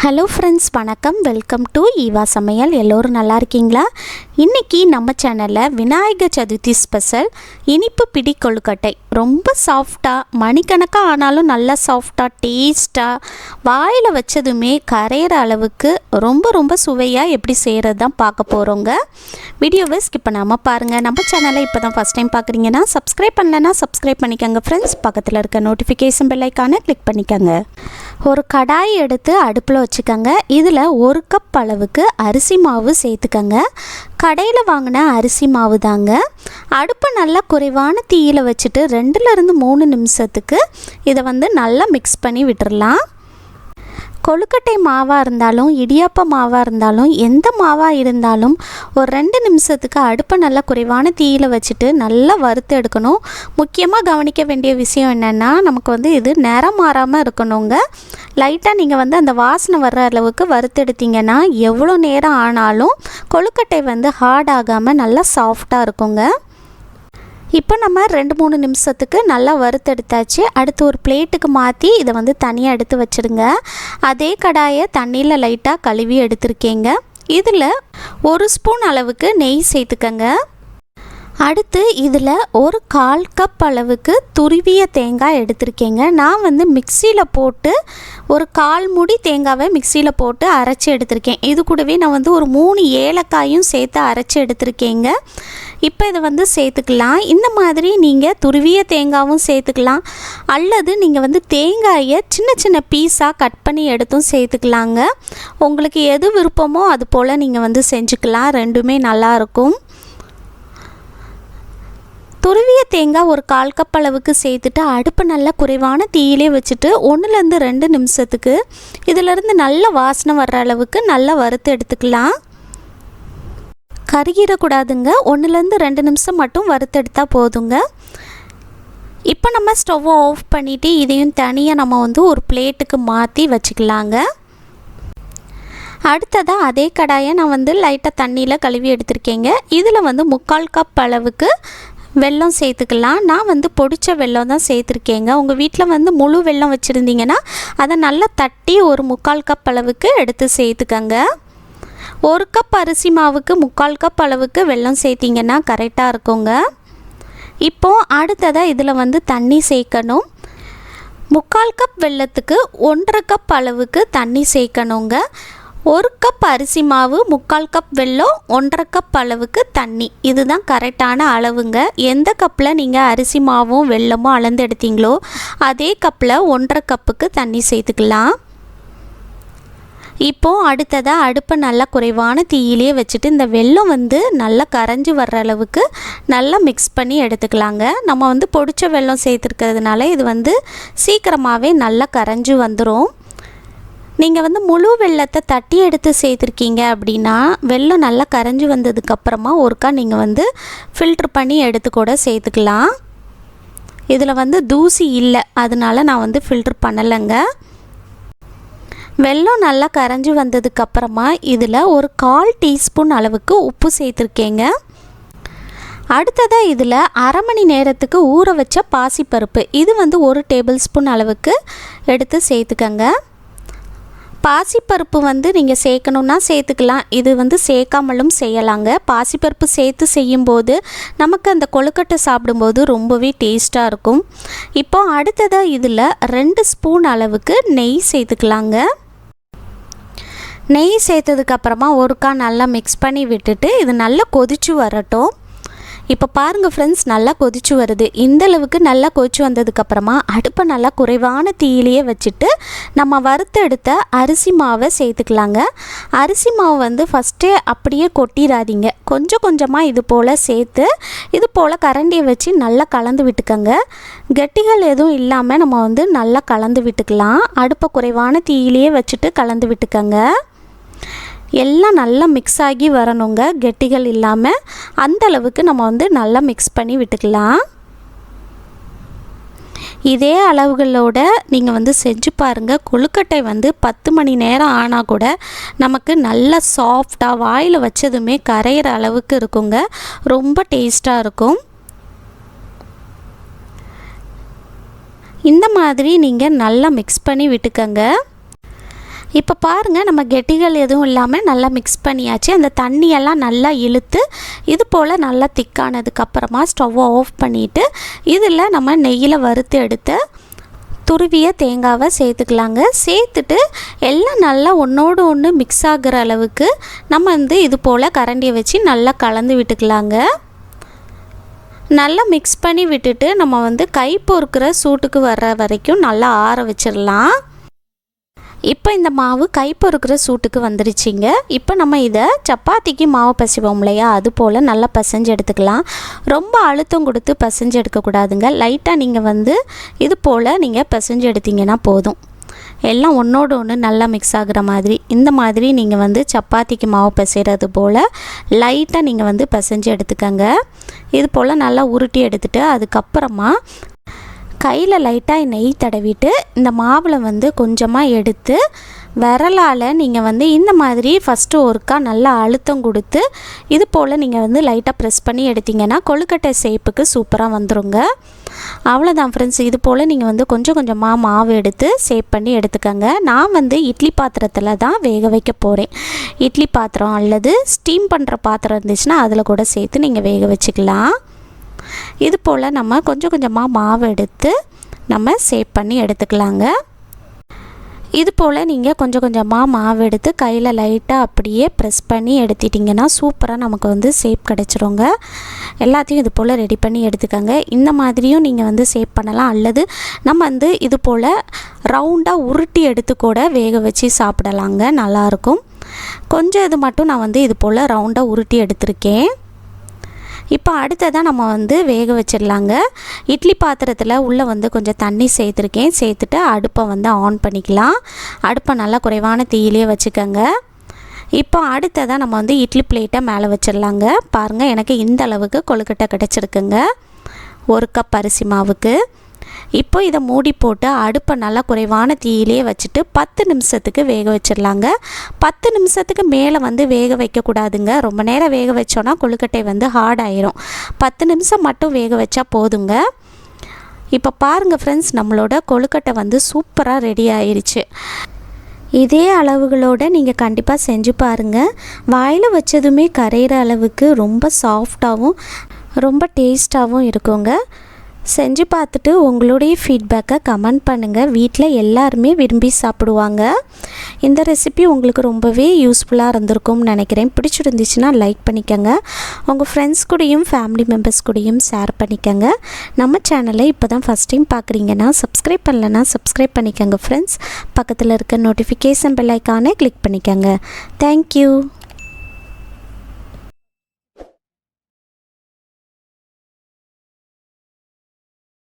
Hello friends வணக்கம். Welcome to Eva சமையல் எல்லோரும் நல்லா இருக்கீங்களா? இன்றைக்கி நம்ம சேனலில் விநாயகர் சதுர்த்தி ஸ்பெஷல் இனிப்பு பிடி கொழுக்கட்டை. ரொம்ப சாஃப்டாக மணிக்கணக்காக ஆனாலும் நல்லா சாஃப்டாக டேஸ்ட்டாக வாயில் வச்சதுமே கரையிற அளவுக்கு ரொம்ப ரொம்ப சுவையாக எப்படி செய்கிறது தான் பார்க்க போகிறோங்க வீடியோவை ஸ்கிப் பண்ணாமல் பாருங்கள் நம்ம சேனலை இப்போ தான் ஃபஸ்ட் டைம் பார்க்குறீங்கன்னா சப்ஸ்கிரைப் பண்ணலன்னா சப்ஸ்கிரைப் பண்ணிக்கோங்க ஃப்ரெண்ட்ஸ் பக்கத்தில் இருக்க நோட்டிஃபிகேஷன் பெல்லைக்கான கிளிக் பண்ணிக்கோங்க. ஒரு கடாய் எடுத்து அடுப்பில் வச்சுக்கோங்க. இதில் ஒரு கப் அளவுக்கு அரிசி மாவு சேர்த்துக்கோங்க. கடையில் வாங்கின அரிசி மாவு தாங்க. அடுப்பை நல்லா குறைவான தீயில் வச்சுட்டு ரெண்டுலேருந்து மூணு நிமிஷத்துக்கு இதை வந்து நல்லா மிக்ஸ் பண்ணி விட்டுடலாம் கொழுக்கட்டை மாவாக இருந்தாலும் இடியாப்ப மாவாக இருந்தாலும் எந்த மாவாக இருந்தாலும் ஒரு ரெண்டு நிமிஷத்துக்கு அடுப்பை நல்லா குறைவான தீயில் வச்சுட்டு நல்லா வறுத்து எடுக்கணும். முக்கியமாக கவனிக்க வேண்டிய விஷயம் என்னென்னா நமக்கு வந்து இது நிறம் மாறாமல் இருக்கணுங்க. லைட்டாக நீங்கள் வந்து அந்த வாசனை வர்ற அளவுக்கு வறுத்து எடுத்தீங்கன்னா எவ்வளோ நேரம் ஆனாலும் கொழுக்கட்டை வந்து ஹார்ட் ஆகாமல் நல்லா சாஃப்டாக இருக்குங்க. இப்போ நம்ம ரெண்டு மூணு நிமிஷத்துக்கு நல்லா வறுத்தெடுத்தாச்சு. அடுத்து ஒரு பிளேட்டுக்கு மாற்றி இதை வந்து தனியாக எடுத்து வச்சுடுங்க அதே கடாயை தண்ணியில் லைட்டாக கழுவி எடுத்திருக்கேங்க. இதில் ஒரு ஸ்பூன் அளவுக்கு நெய் சேர்த்துக்கங்க. அடுத்து இதில் ஒரு கால் கப் அளவுக்கு துருவிய தேங்காய் எடுத்திருக்கேங்க. நான் வந்து மிக்சியில் போட்டு ஒரு கால் முடி தேங்காவை மிக்சியில் போட்டு அரைச்சி எடுத்திருக்கேன். இது கூடவே நான் வந்து ஒரு மூணு ஏலக்காயும் சேர்த்து அரைச்சி எடுத்திருக்கேங்க. இப்போ இதை வந்து சேர்த்துக்கலாம். இந்த மாதிரி நீங்கள் துருவிய தேங்காவும் சேர்த்துக்கலாம். அல்லது நீங்கள் வந்து தேங்காயை சின்ன சின்ன பீஸாக கட் பண்ணி எடுத்தும் சேர்த்துக்கலாங்க. உங்களுக்கு எது விருப்பமோ அது போல் நீங்கள் வந்து செஞ்சுக்கலாம். ரெண்டுமே நல்லாயிருக்கும் துருவிய தேங்காய் ஒரு கால் கப் அளவுக்கு சேர்த்துட்டு அடுப்பு நல்லா குறைவான தீயிலே வச்சுட்டு ஒன்றுலேருந்து ரெண்டு நிமிஷத்துக்கு இதிலேருந்து நல்ல வாசனை வர்ற அளவுக்கு நல்லா வறுத்து எடுத்துக்கலாம். கருகிடக்கூடாதுங்க. ஒன்றுலேருந்து ரெண்டு நிமிஷம் மட்டும் வறுத்தெடுத்தால் போதுங்க. இப்போ நம்ம ஸ்டவ்வை ஆஃப் பண்ணிவிட்டு இதையும் தனியாக நம்ம வந்து ஒரு பிளேட்டுக்கு மாற்றி வச்சுக்கலாங்க. அடுத்ததாக அதே கடாயை நான் வந்து லைட்டாக தண்ணியில் கழுவி எடுத்திருக்கேங்க. இதில் வந்து முக்கால் கப் அளவுக்கு வெல்லம் சேர்த்துக்கலாம். நான் வந்து பொடிச்ச வெல்லம் தான் சேர்த்துருக்கேங்க. உங்கள் வீட்டில் வந்து முழு வெள்ளம் வச்சுருந்தீங்கன்னா அதை நல்லா தட்டி ஒரு முக்கால் கப் அளவுக்கு எடுத்து சேர்த்துக்கங்க. ஒரு கப் அரிசி மாவுக்கு முக்கால் கப் அளவுக்கு வெல்லம் சேர்த்திங்கன்னா கரெக்டாக இருக்குங்க. இப்போது அடுத்ததாக இதில் வந்து தண்ணி சேர்க்கணும். முக்கால் கப் வெல்லத்துக்கு ஒன்றரை கப் அளவுக்கு தண்ணி சேர்க்கணுங்க. ஒரு கப் அரிசி மாவு முக்கால் கப் வெல்லம் ஒன்றரை கப் அளவுக்கு தண்ணி. இதுதான் கரெக்டான அளவுங்க. எந்த கப்பில் நீங்கள் அரிசி மாவும் வெல்லமும் அளந்து எடுத்தீங்களோ அதே கப்பில் ஒன்றரை கப்புக்கு தண்ணி சேர்த்துக்கலாம். இப்போது அடுத்ததாக அடுப்பை நல்லா குறைவான தீயிலே வச்சுட்டு இந்த வெல்லம் வந்து நல்லா கரைஞ்சி வர்ற அளவுக்கு நல்லா மிக்ஸ் பண்ணி எடுத்துக்கலாங்க. நம்ம வந்து பொடிச்ச வெல்லம் சேர்த்துருக்கிறதுனால இது வந்து சீக்கிரமாகவே நல்லா கரைஞ்சி வந்துடும் நீங்கள் வந்து முழு வெள்ளத்தை தட்டி எடுத்து சேர்த்துருக்கீங்க அப்படின்னா வெள்ளம் நல்லா கரைஞ்சி வந்ததுக்கப்புறமா ஒருக்கா நீங்கள் வந்து ஃபில்ட்ரு பண்ணி எடுத்து கூட சேர்த்துக்கலாம். இதில் வந்து தூசி இல்லை அதனால நான் வந்து ஃபில்ட்ரு பண்ணலைங்க. வெல்லம் நல்லா கரைஞ்சி வந்ததுக்கப்புறமா இதில் ஒரு கால் டீஸ்பூன் அளவுக்கு உப்பு சேர்த்துருக்கேங்க. அடுத்ததாக இதில் அரை மணி நேரத்துக்கு ஊற வச்ச பாசிப்பருப்பு இது வந்து ஒரு டேபிள் ஸ்பூன் அளவுக்கு எடுத்து சேர்த்துக்கங்க. பாசிப்பருப்பு வந்து நீங்கள் சேர்க்கணுன்னா சேர்த்துக்கலாம். இது வந்து சேர்க்காமலும் செய்யலாங்க. பாசிப்பருப்பு சேர்த்து செய்யும்போது நமக்கு அந்த கொழுக்கட்டை சாப்பிடும்போது ரொம்பவே டேஸ்ட்டாக இருக்கும். இப்போ அடுத்ததாக இதில் ரெண்டு ஸ்பூன் அளவுக்கு நெய் சேர்த்துக்கலாங்க. நெய் சேர்த்ததுக்கப்புறமா ஒருக்கா நல்லா மிக்ஸ் பண்ணி விட்டுட்டு இது நல்லா கொதிச்சு வரட்டும். இப்போ பாருங்கள் ஃப்ரெண்ட்ஸ் நல்லா கொதிச்சு வருது. இந்தளவுக்கு நல்லா கொதிச்சு வந்ததுக்கப்புறமா அடுப்பை நல்லா குறைவான தீயிலேயே வச்சுட்டு நம்ம வறுத்தெடுத்த அரிசி மாவை சேர்த்துக்கலாங்க. அரிசி மாவு வந்து ஃபஸ்ட்டே அப்படியே கொட்டிடாதீங்க கொஞ்சம் கொஞ்சமாக இது போல் சேர்த்து இது போல் கரண்டியை வச்சு நல்லா கலந்து விட்டுக்கோங்க. கெட்டிகள் எதுவும் இல்லாமல் நம்ம வந்து நல்லா கலந்து விட்டுக்கலாம். அடுப்பை குறைவான தீயிலேயே வச்சுட்டு கலந்து விட்டுக்கோங்க. எல்லாம் நல்லா மிக்ஸ் ஆகி வரணுங்க. கெட்டிகள் இல்லாமல் அந்த அளவுக்கு நம்ம வந்து நல்லா மிக்ஸ் பண்ணி விட்டுக்கலாம். இதே அளவுகளோட நீங்கள் வந்து செஞ்சு பாருங்கள் கொழுக்கட்டை வந்து பத்து மணி நேரம் ஆனால் கூட நமக்கு நல்லா சாஃப்டாக வாயில் வச்சதுமே கரையிற அளவுக்கு இருக்குங்க. ரொம்ப டேஸ்ட்டாக இருக்கும். இந்த மாதிரி நீங்கள் நல்லா மிக்ஸ் பண்ணி விட்டுக்கங்க. இப்போ பாருங்கள் நம்ம கெட்டிகள் எதுவும் இல்லாமல் நல்லா மிக்ஸ் பண்ணியாச்சு. அந்த தண்ணியெல்லாம் நல்லா இழுத்து இது போல் நல்லா திக்கானதுக்கப்புறமா ஸ்டவ்வை ஆஃப் பண்ணிவிட்டு இதில் நம்ம நெய்யில் வறுத்து எடுத்து துருவிய தேங்காவை சேர்த்துக்கலாங்க. சேர்த்துட்டு எல்லாம் நல்லா ஒன்றோடு ஒன்று மிக்ஸ் ஆகிற அளவுக்கு நம்ம வந்து இது போல் கரண்டியை வச்சு நல்லா கலந்து விட்டுக்கலாங்க. நல்லா மிக்ஸ் பண்ணி விட்டுட்டு நம்ம வந்து கை பொறுக்கிற சூட்டுக்கு வர்ற வரைக்கும் நல்லா ஆற வச்சிடலாம். இப்போ இந்த மாவு கை பொறுக்கிற சூட்டுக்கு வந்துருச்சுங்க. இப்போ நம்ம இதை சப்பாத்திக்கு மாவு பசிவோம் இல்லையா? அது போல் நல்லா பசைஞ்சு எடுத்துக்கலாம். ரொம்ப அழுத்தம் கொடுத்து பசைஞ்சு எடுக்கக்கூடாதுங்க லைட்டாக நீங்கள் வந்து இது போல் நீங்கள் பசைஞ்சு எடுத்தீங்கன்னா போதும். எல்லாம் ஒன்றோடு ஒன்று நல்லா மிக்ஸ் ஆகுற மாதிரி. இந்த மாதிரி நீங்கள் வந்து சப்பாத்திக்கு மாவு பிசைகிறது போல் லைட்டாக நீங்கள் வந்து பிசைஞ்சு எடுத்துக்கங்க. இது போல் நல்லா உருட்டி எடுத்துகிட்டு அதுக்கப்புறமா கையில் லைட்டாக நெய் தடவிட்டு இந்த மாவில் வந்து கொஞ்சமாக எடுத்து விரலால் நீங்கள் வந்து இந்த மாதிரி ஃபஸ்ட்டு ஒருக்கா நல்லா அழுத்தம் கொடுத்து இது போல் நீங்கள் வந்து லைட்டாக ப்ரெஸ் பண்ணி எடுத்திங்கன்னா கொழுக்கட்டை சேப்புக்கு சூப்பராக வந்துடுங்க அவ்வளோதான் ஃப்ரெண்ட்ஸ் இது போல் நீங்கள் வந்து கொஞ்சம் கொஞ்சமாக மாவு எடுத்து சேப் பண்ணி எடுத்துக்கோங்க. நான் வந்து இட்லி பாத்திரத்தில் தான் வேக வைக்க போகிறேன் இட்லி பாத்திரம் அல்லது ஸ்டீம் பண்ணுற பாத்திரம் இருந்துச்சுன்னா அதில் கூட சேர்த்து நீங்கள் வேக வச்சுக்கலாம். இது போல் நம்ம கொஞ்சம் கொஞ்சமாக மாவு எடுத்து நம்ம சேவ் பண்ணி எடுத்துக்கலாங்க. இது போல் நீங்கள் கொஞ்சம் கொஞ்சமாக மாவு எடுத்து கையில் லைட்டாக அப்படியே ப்ரெஸ் பண்ணி எடுத்துட்டிங்கன்னா சூப்பராக நமக்கு வந்து சேப் கிடச்சிருங்க. எல்லாத்தையும் இது போல் ரெடி பண்ணி எடுத்துக்கோங்க. இந்த மாதிரியும் நீங்கள் வந்து சேப் பண்ணலாம். அல்லது நம்ம வந்து இது போல் ரவுண்டாக உருட்டி எடுத்து கூட வேக வச்சு சாப்பிடலாங்க. நல்லாயிருக்கும் கொஞ்சம் இது மட்டும் நான் வந்து இது போல் ரவுண்டாக உருட்டி எடுத்திருக்கேன். இப்போ அடுத்ததாக நம்ம வந்து வேக வச்சிடலாங்க. இட்லி பாத்திரத்தில் உள்ளே வந்து கொஞ்சம் தண்ணி சேர்த்துருக்கேன். சேர்த்துட்டு அடுப்பை வந்து ஆன் பண்ணிக்கலாம். அடுப்பை நல்லா குறைவான தீயிலே வச்சுக்கோங்க. இப்போ அடுத்ததாக நம்ம வந்து இட்லி பிளேட்டை மேலே வச்சிடலாங்க. பாருங்கள் எனக்கு இந்த அளவுக்கு கொழுக்கட்டை கிடச்சிருக்குங்க. ஒரு கப் அரிசி மாவுக்கு. இப்போ இதை மூடி போட்டு அடுப்பை நல்லா குறைவான தீயிலே வச்சுட்டு பத்து நிமிஷத்துக்கு வேக வச்சிடலாங்க. பத்து நிமிஷத்துக்கு மேலே வந்து வேக வைக்கக்கூடாதுங்க. ரொம்ப நேரம் வேக வச்சோன்னா கொழுக்கட்டை வந்து ஹார்ட் ஆயிரும். பத்து நிமிஷம் மட்டும் வேக வச்சா போதுங்க. இப்போ பாருங்கள் ஃப்ரெண்ட்ஸ் நம்மளோட கொழுக்கட்டை வந்து சூப்பராக ரெடி ஆயிடுச்சு இதே அளவுகளோடு நீங்கள் கண்டிப்பாக செஞ்சு பாருங்கள் வாயில் வச்சதுமே கரையிற அளவுக்கு ரொம்ப சாஃப்டாகவும் ரொம்ப டேஸ்ட்டாகவும் இருக்குங்க. செஞ்சு பார்த்துட்டு உங்களுடைய ஃபீட்பேக்கை கமெண்ட் பண்ணுங்கள் வீட்டில் எல்லாருமே விரும்பி சாப்பிடுவாங்க. இந்த ரெசிபி உங்களுக்கு ரொம்பவே யூஸ்ஃபுல்லாக இருந்திருக்கும்னு நினைக்கிறேன். பிடிச்சிருந்துச்சுன்னா லைக் பண்ணிக்கோங்க. உங்கள் ஃப்ரெண்ட்ஸ் கூடயும் ஃபேமிலி மெம்பர்ஸ் கூடயும் ஷேர் பண்ணிக்கோங்க. நம்ம சேனலை இப்போ தான் ஃபஸ்ட் டைம் பார்க்குறீங்கன்னா சப்ஸ்கிரைப் பண்ணலன்னா சப்ஸ்கிரைப் பண்ணிக்கோங்க ஃப்ரெண்ட்ஸ் பக்கத்தில் இருக்க நோட்டிஃபிகேஷன் பெல் ஐக்கானே கிளிக் பண்ணிக்கோங்க. Thank you